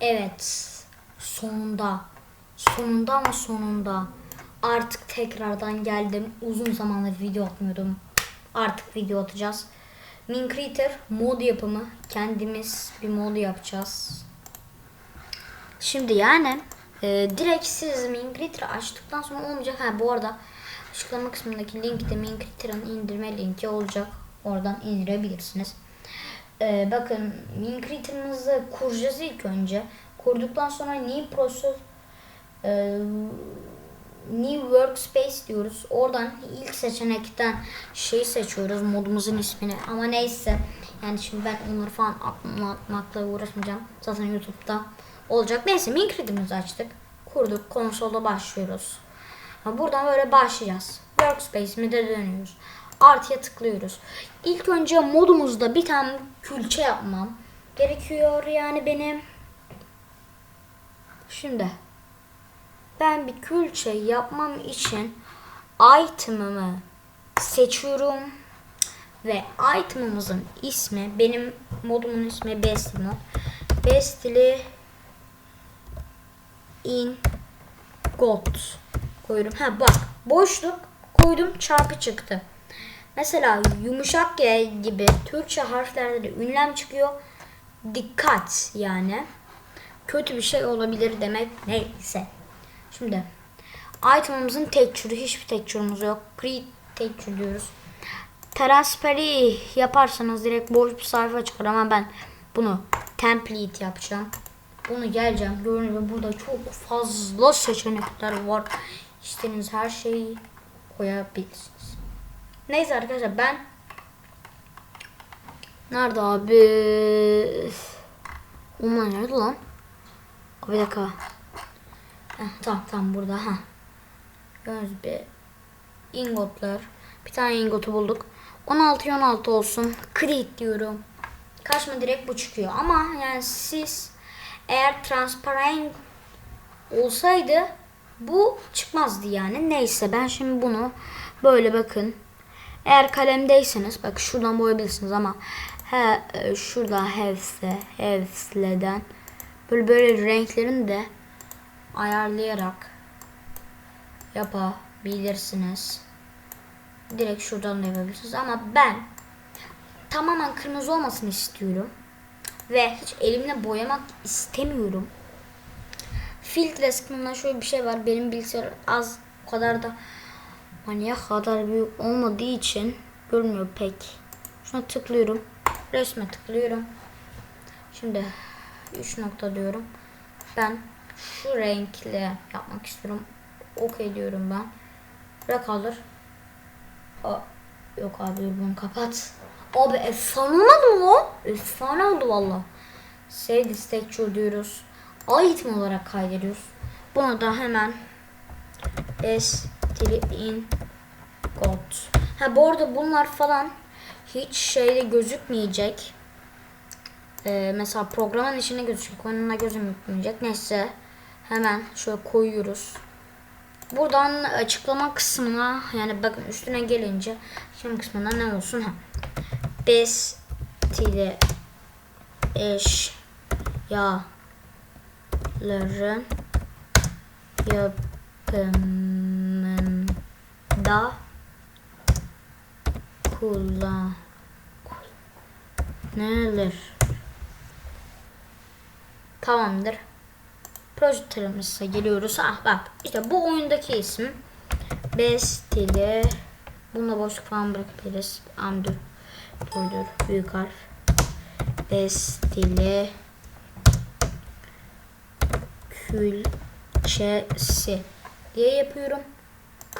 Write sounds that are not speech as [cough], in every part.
Evet. Sonunda. Sonunda ama sonunda. Artık tekrardan geldim. Uzun zamandır video atmıyordum. Artık video atacağız. Min mod yapımı. Kendimiz bir mod yapacağız. Şimdi yani e, direkt siz Min açtıktan sonra olmayacak. Ha bu arada açıklama kısmındaki linkte Min indirme linki olacak. Oradan indirebilirsiniz. Ee, bakın Min Creator'ımızı kuracağız ilk önce. Kurduktan sonra New Process e, New Workspace diyoruz. Oradan ilk seçenekten şey seçiyoruz modumuzun ismini. Ama neyse yani şimdi ben onları falan anlatmakla uğraşmayacağım. Zaten YouTube'da olacak. Neyse Min Creator'ımızı açtık. Kurduk. Konsolda başlıyoruz. Buradan böyle başlayacağız. Workspace'ime de dönüyoruz. Artıya tıklıyoruz. İlk önce modumuzda bir tane külçe yapmam gerekiyor yani benim. Şimdi ben bir külçe yapmam için item'ımı seçiyorum ve item'ımızın ismi benim modumun ismi best mod. Bestili in got koyuyorum. Ha bak boşluk koydum çarpı çıktı. Mesela yumuşak G gibi Türkçe harflerde de ünlem çıkıyor. Dikkat yani. Kötü bir şey olabilir demek neyse. Şimdi item'ımızın texture'ı hiçbir texture'ımız yok. Pre texture diyoruz. Transparency yaparsanız direkt boş bir sayfa çıkar ama ben bunu template yapacağım. Bunu geleceğim. Gördüğünüz burada çok fazla seçenekler var. İstediğiniz her şeyi koyabilirsiniz. Neyse arkadaşlar ben Nerede abi? Onlar nerede lan? Bir dakika. Heh, tamam tamam burada ha. Gördüğünüz gibi ingotlar. Bir tane ingotu bulduk. 16 16 olsun. Crit diyorum. Kaçma direkt bu çıkıyor. Ama yani siz eğer transparan olsaydı bu çıkmazdı yani. Neyse ben şimdi bunu böyle bakın. Eğer kalemdeyseniz bak şuradan boyayabilirsiniz ama he, e, şurada hepsi hepsiden böyle böyle renklerini de ayarlayarak yapabilirsiniz. Direkt şuradan da yapabilirsiniz ama ben tamamen kırmızı olmasını istiyorum ve hiç elimle boyamak istemiyorum. Filtre kısmında şöyle bir şey var. Benim bilgisayar az o kadar da manyak kadar büyük olmadığı için görmüyor pek. Şuna tıklıyorum. Resme tıklıyorum. Şimdi 3 nokta diyorum. Ben şu renkle yapmak istiyorum. Okey diyorum ben. Ve kaldır. Aa, yok abi bunu kapat. Abi efsane olmadı mı? Efsane oldu valla. Save this texture diyoruz. Item olarak kaydediyoruz. Bunu da hemen S in got. Ha bu arada bunlar falan hiç şeyde gözükmeyecek. Ee, mesela programın içine gözükecek. Onunla gözükmeyecek. Neyse hemen şöyle koyuyoruz. Buradan açıklama kısmına yani bakın üstüne gelince açıklama kısmında ne olsun ha. Bes tile eş ya ların yapımında kullanılır. Tamamdır. Projelerimize geliyoruz. Ah bak işte bu oyundaki isim Bestili Bununla boşluk falan bırakabiliriz. Amdur. Durdur. Büyük harf. Bestili Külçesi diye yapıyorum.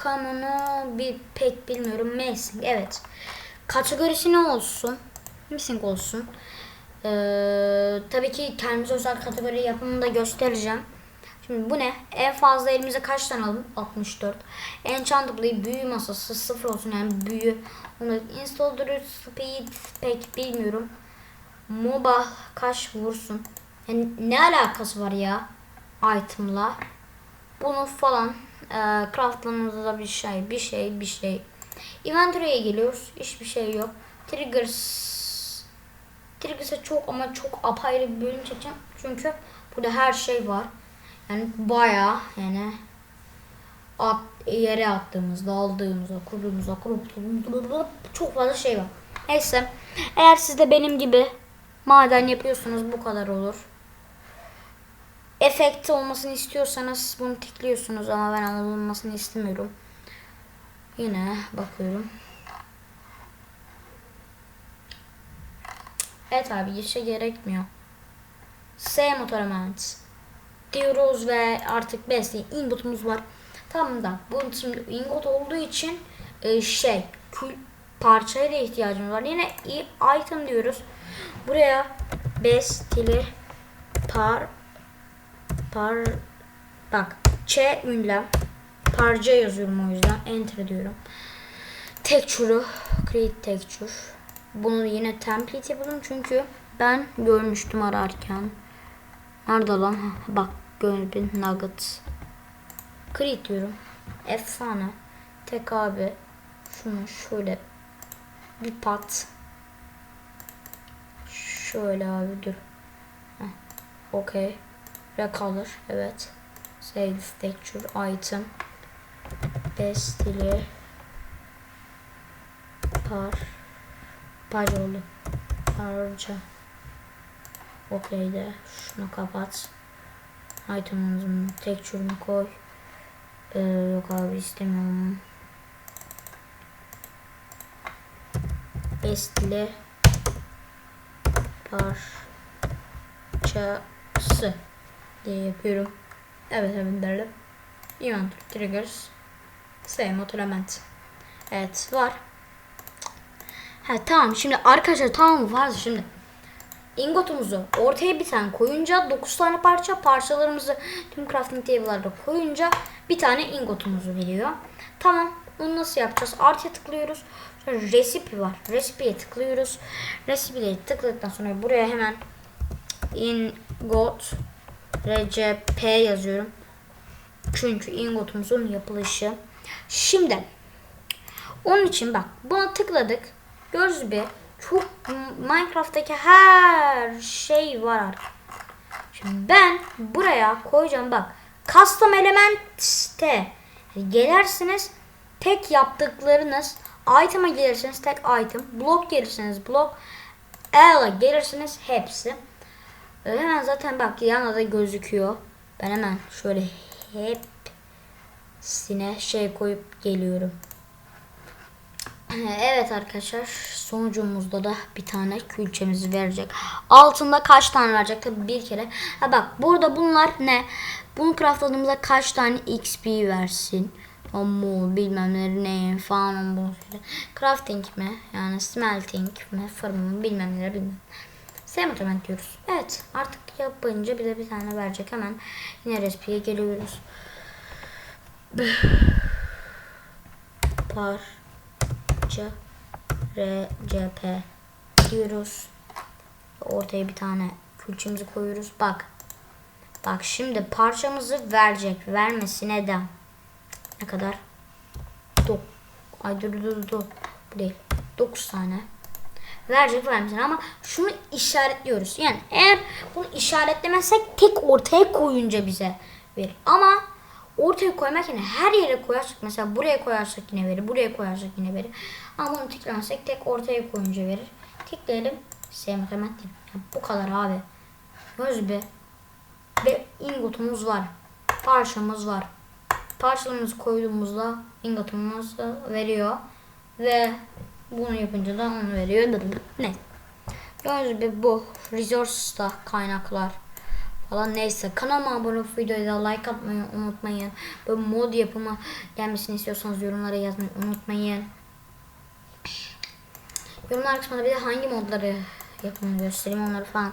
Kanunu bir pek bilmiyorum. Missing. Evet. Kategorisi ne olsun? Missing olsun. Ee, tabii ki kendimize özel kategori yapımını da göstereceğim. Şimdi bu ne? En fazla elimize kaç tane alalım? 64. Enchantable büyü masası 0 olsun yani büyü. Onu installer speed pek bilmiyorum. MOBA kaç vursun? Yani ne alakası var ya item'la? Bunu falan e, craftlamamızda bir şey, bir şey, bir şey. Inventory'e geliyoruz. Hiçbir şey yok. Triggers Triggers'a çok ama çok apayrı bir bölüm çekeceğim. Çünkü burada her şey var. Yani bayağı yani at, yere attığımızda, aldığımızda, kurduğumuzda, kurduğumuzda çok fazla şey var. Neyse. Eğer siz de benim gibi maden yapıyorsunuz bu kadar olur. Efekt olmasını istiyorsanız bunu tıklıyorsunuz ama ben olmasını istemiyorum. Yine bakıyorum. Evet abi işe gerekmiyor. S motorament diyoruz ve artık besleyin ingotumuz var. Tamam da bu şimdi ingot olduğu için e, şey kül parçaya da ihtiyacımız var. Yine item diyoruz. Buraya bestili par par bak ç ünlem parça yazıyorum o yüzden enter diyorum. Texture'u create texture. Bunu yine template yapalım çünkü ben görmüştüm ararken. Nerede lan? Bak gördüm nugget. Create diyorum. Efsane. Tek abi. Şunu şöyle bir pat. Şöyle abi dur. Heh. Okay. Recolor. Evet. Save texture item. Bestili. Par. Par oldu. Parça. Okey de. Şunu kapat. Item'ımızın texture'ını koy. Ee, yok abi istemiyorum. Bestili. Parçası diye yapıyorum. Evet evet derdim. Event triggers. Same element. Evet var. Ha tamam şimdi arkadaşlar tamam var şimdi. Ingotumuzu ortaya bir tane koyunca 9 tane parça parçalarımızı tüm crafting table'larda koyunca bir tane ingotumuz veriyor. Tamam bunu nasıl yapacağız? Artıya tıklıyoruz. Sonra recipe var. Recipe'ye tıklıyoruz. Recipe'ye tıkladıktan sonra buraya hemen ingot rcp yazıyorum. Çünkü ingotumuzun yapılışı. Şimdi onun için bak buna tıkladık. Gördüğünüz gibi çok Minecraft'taki her şey var. artık. Şimdi ben buraya koyacağım bak. Custom Elements'te gelirsiniz tek yaptıklarınız item'a gelirsiniz tek item. Blok gelirsiniz blok. E'la gelirsiniz hepsi. Hemen zaten bak yanında da gözüküyor. Ben hemen şöyle hepsine şey koyup geliyorum. [clears throat] Evet arkadaşlar sonucumuzda da bir tane külçemizi verecek. Altında kaç tane verecek? Tabii bir kere. Ha bak burada bunlar ne? Bunu craftladığımızda kaç tane XP versin? Ama bilmem ne falan bunu. Crafting mi? Yani smelting mi? Fırın mı? Bilmem ne bilmem. Semotoment diyoruz. Evet artık yapınca bir de bir tane verecek. Hemen yine recipe'ye geliyoruz. Par C R C P diyoruz. Ortaya bir tane külçemizi koyuyoruz. Bak. Bak şimdi parçamızı verecek. Vermesine de ne kadar? Dok Ay dur dur dur. Bu değil. 9 tane. Verecek vermesin ama şunu işaretliyoruz. Yani eğer bunu işaretlemezsek tek ortaya koyunca bize verir. Ama ortaya koymak yine her yere koyarsak mesela buraya koyarsak yine verir. Buraya koyarsak yine verir. Ama bunu tıklamazsak tek ortaya koyunca verir. Tıklayalım. Sevmek hemen. Yani bu kadar abi. Göz be. Ve ingotumuz var. Parçamız var. Parçalarımızı koyduğumuzda ingotumuz da veriyor. Ve bunu yapınca da onu veriyor. Ne? Gördüğünüz gibi bu resource'da kaynaklar falan neyse. Kanalıma abone olup videoya da like atmayı unutmayın. Böyle mod yapımı gelmesini istiyorsanız yorumlara yazmayı unutmayın. Yorumlar kısmında bir de hangi modları yapımını göstereyim onları falan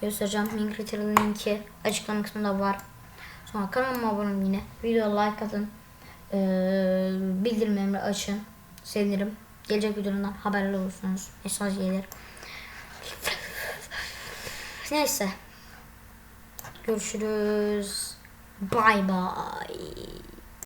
göstereceğim. Minecraft'ın linki açıklama kısmında var. Sonra kanalıma abone olun yine. Videoya like atın. Ee, bildirimlerimi açın. Sevinirim. Gelecek videolarından haberli olursunuz. Mesaj gelir. Neyse. Görüşürüz. Bye bye.